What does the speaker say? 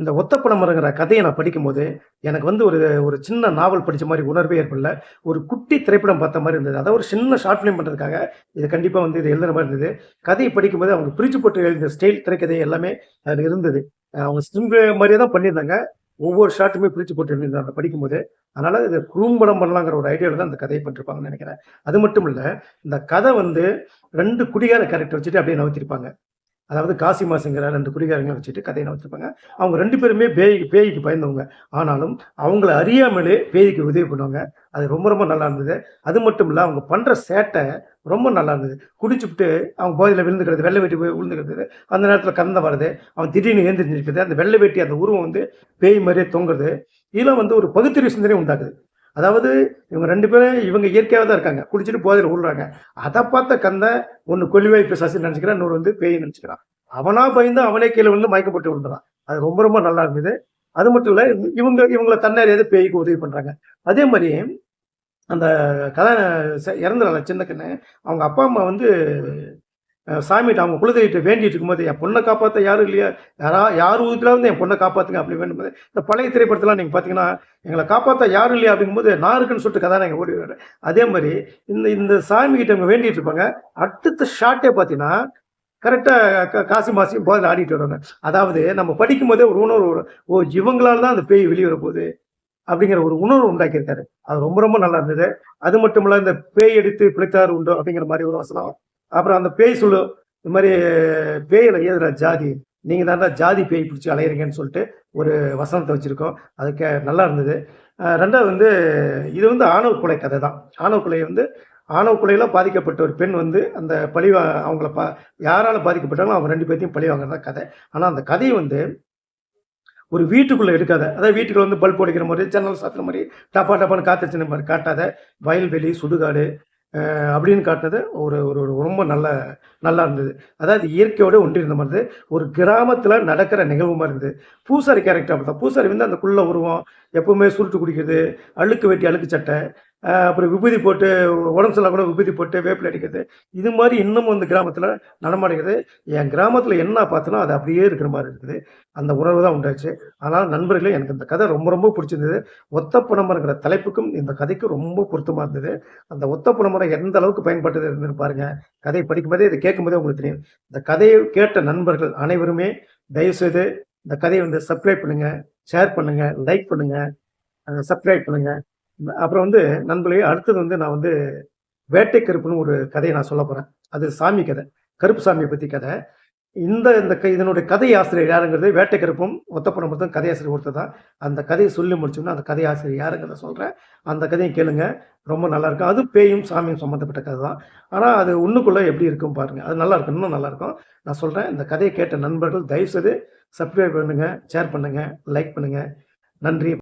இந்த ஒத்தப்பனமரங்கிற கதையை நான் படிக்கும்போது, எனக்கு வந்து ஒரு ஒரு சின்ன நாவல் படித்த மாதிரி உணர்வே ஏற்படல. ஒரு குட்டி திரைப்படம் பார்த்த மாதிரி இருந்தது. அதாவது ஒரு சின்ன ஷார்ட் ஃபிலிம் பண்ணுறதுக்காக இது கண்டிப்பாக வந்து இது எழுதுற மாதிரி இருந்தது. கதையை படிக்கும்போது அவங்க பிரிச்சு போட்டு எழுதின ஸ்டைல் திரைக்கதை எல்லாமே அதில் இருந்தது. அவங்க ஸ்டிம் மாதிரியே தான் பண்ணியிருந்தாங்க. ஒவ்வொரு ஷாட்டுமே பிரித்து போட்டு எழுதியிருந்தாங்க படிக்கும்போது. அதனால் இது குறும்படம் பண்ணலாங்கிற ஒரு ஐடியாவில் தான் அந்த கதையை பண்ணிருப்பாங்கன்னு நினைக்கிறேன் அது மட்டும் இல்லை இந்த கதை வந்து ரெண்டு குடிகார கேரக்டர் வச்சுட்டு அப்படியே நவுத்திருப்பாங்க அதாவது காசிமாசுங்கிற 2 குடிகாரங்கள வச்சுட்டு கதையை வச்சுருப்பாங்க அவங்க ரெண்டு பேருமே பேய் பேய்க்கு பயந்தவங்க. ஆனாலும் அவங்கள அறியாமலே பேய்க்கு உதவி பண்ணுவாங்க. அது ரொம்ப ரொம்ப நல்லா இருந்தது. அது மட்டும் இல்லை அவங்க பண்ணுற சேட்டை ரொம்ப நல்லா இருந்தது. குடிச்சுப்புட்டு அவங்க போதையில விழுந்துக்கிறது, வெள்ளை வேட்டி போய் விழுந்துக்கிறது, அந்த நேரத்தில் கந்த வர்றது, அவன் திடீர்னு எழுந்திரிச்சு அந்த வெள்ளை வேட்டி அந்த உருவம் வந்து பேய் மாதிரியே தொங்குறது, இதெல்லாம் வந்து ஒரு பகுத்தறிவு சிந்தனை உண்டாக்குது. அதாவது இவங்க ரெண்டு பேரும் இவங்க இயற்கையாக தான் இருக்காங்க. குடிச்சிட்டு போதையில விடுறாங்க அதை பார்த்த கந்த ஒன்று கொள்ளிவாய் பிசாசுன்னு நினச்சிக்கிறான் இன்னொரு வந்து பேய் நினச்சிக்கிறான் அவனா பயந்து அவனே கீழே விழுந்து மயக்கப்பட்டு விழுந்துறான். அது ரொம்ப ரொம்ப நல்லா இருந்தது. அது மட்டும் இல்லை இவங்க இவங்கள தன்னறியாத பேய்க்கு உதவி பண்ணுறாங்க அதே மாதிரி அந்த கதை செ சின்ன கண்ணு, அவங்க அப்பா, அம்மா வந்து சாமிகிட்ட அவங்க குலதெய்வத்தை வேண்டிட்டு இருக்கும்போது, "என் பொண்ணை காப்பாற்ற யாரும் இல்லையா? யாரா யார் உருவத்திலாவது என் பொண்ணை காப்பாற்றுங்க அப்படி வேண்டும்போது, இந்த பழைய திரைப்படத்தலாம் நீங்கள் பார்த்தீங்கன்னா, எங்களை காப்பாற்ற யாரும் இல்லையா?" அப்படிங்கும்போது, நான் இருக்குன்னு சொல்லிட்டு கதாநாயகன் ஓடி வருவாரு. அதே மாதிரி இந்த இந்த சாமிகிட்ட அவங்க வேண்டிட்டு இருப்பாங்க. அடுத்த ஷாட்டே பார்த்தீங்கன்னா, கரெக்டாக காசி மாசியும் போதில் ஆடிட்டு வருவாங்க. அதாவது நம்ம படிக்கும்போதே ஒரு உணர்வு வரும். "ஓ! இவங்களால தான் அந்த பேய் வெளியே வரப்போகுது." அப்படிங்கிற ஒரு உணர்வு உண்டாக்கியிருக்காரு. அது ரொம்ப ரொம்ப நல்லா இருந்தது. அது மட்டும் இல்லை இந்த "பேய் எடுத்து பிழைத்தார் உண்டு அப்படிங்கிற மாதிரி ஒரு வசனம். அப்புறம் அந்த பேய் சொல்லும், இந்த மாதிரி பேயில் ஏதுடா ஜாதி? நீங்கள் தான் ஜாதி பேய் பிடிச்சி அலையிறீங்கன்னு" சொல்லிட்டு ஒரு வசனத்தை வச்சுருக்கோம் அதுக்கு நல்லா இருந்தது. ரெண்டாவது வந்து இது வந்து ஆணவ கொலை கதை தான். ஆணவ கொலை வந்து ஆணவ கொலையில் பாதிக்கப்பட்ட ஒரு பெண் வந்து அந்த பழி வா அவங்கள பா யாரால் பாதிக்கப்பட்டாலும் அவங்க ரெண்டு பேர்த்தையும் பழி வாங்குறதா கதை. ஆனால் அந்த கதையை வந்து ஒரு வீட்டுக்குள்ளே எடுக்காத. அதாவது வீட்டுக்குள்ள வந்து பல்ப் அடிக்கிற மாதிரி ஜன்னல் சாத்துற மாதிரி டப்பா டப்பான்னு காத்தடிச்ச மாதிரி காட்டாத, வயல்வெளி, சுடுகாடு அப்படின்னு காட்டினது ஒரு ஒரு ஒரு ரொம்ப நல்ல நல்லா இருந்தது. அதாவது இயற்கையோடு ஒன்றியிருந்த மாதிரி இருந்தது. ஒரு கிராமத்தில் நடக்கிற நிகழ்வு மாதிரி இருந்தது. பூசாரி கேரக்டர் பார்த்தா பூசாரி வந்து அந்த குள்ள உருவம், எப்பவுமே சுருட்டு குடிக்கிறது, அழுக்கு வெட்டி அழுக்கு சட்டை, அப்புறம் விபூதி போட்டு உடம்பு சரியில்லனா கூட விபூதி போட்டு வேப்பில அடிக்கிறது. இது மாதிரி இன்னமும் இந்த கிராமத்தில் நடமாடுகிறது. என் கிராமத்தில் என்ன பார்த்தோன்னா அது அப்படியே இருக்கிற மாதிரி இருக்குது. அந்த உணர்வு தான் உண்டாச்சு. ஆனால் நண்பர்களே எனக்கு இந்த கதை ரொம்ப ரொம்ப பிடிச்சிருந்தது ஒத்த ஒத்தப்பனமரங்கிற தலைப்புக்கும் இந்த கதைக்கும் ரொம்ப பொருத்தமாக இருந்தது. அந்த ஒத்த ஒத்தப்பனமரம் எந்த அளவுக்கு பயன்பட்டது இருந்தது பாருங்க. கதையை படிக்கும்போதே, இதை கேட்கும்போதே உங்களுக்கு தெரியும். இந்த கதையை கேட்ட நண்பர்கள் அனைவருமே தயவுசெய்து இந்த கதையை வந்து சப்ஸ்கிரைப் பண்ணுங்க, ஷேர் பண்ணுங்க, லைக் பண்ணுங்க, சப்ஸ்கிரைப் பண்ணுங்க. அப்புறம் வந்து நண்பர்களே அடுத்தது வந்து நான் வந்து வேட்டை கருப்புன்னு ஒரு கதையை நான் சொல்ல போகிறேன் அது சாமி கதை. கருப்பு சாமியை பற்றி கதை. இந்த இந்த க இதனுடைய கதை ஆசிரியர் யாருங்கிறது வேட்டை கருப்பும், கதை கதையாசிரியர் ஒருத்தர் தான். அந்த கதையை சொல்லி முடிச்சோம்னா அந்த கதை ஆசிரியர் யாருங்கிறத சொல்கிறேன் அந்த கதையும் கேளுங்க. ரொம்ப நல்லாயிருக்கும் அதுவும் பேயும், சாமியும் சம்மந்தப்பட்ட கதை தான். ஆனால் அது ஒன்றுக்குள்ளே எப்படி இருக்கும் பாருங்கள் அது நல்லாருக்கும். இன்னும் நல்லாயிருக்கும் நான் சொல்கிறேன் இந்த கதையை கேட்ட நண்பர்கள் தயவுசெய்து சப்ஸ்கிரைப் பண்ணுங்கள் ஷேர் பண்ணுங்கள் லைக் பண்ணுங்கள் நன்றி.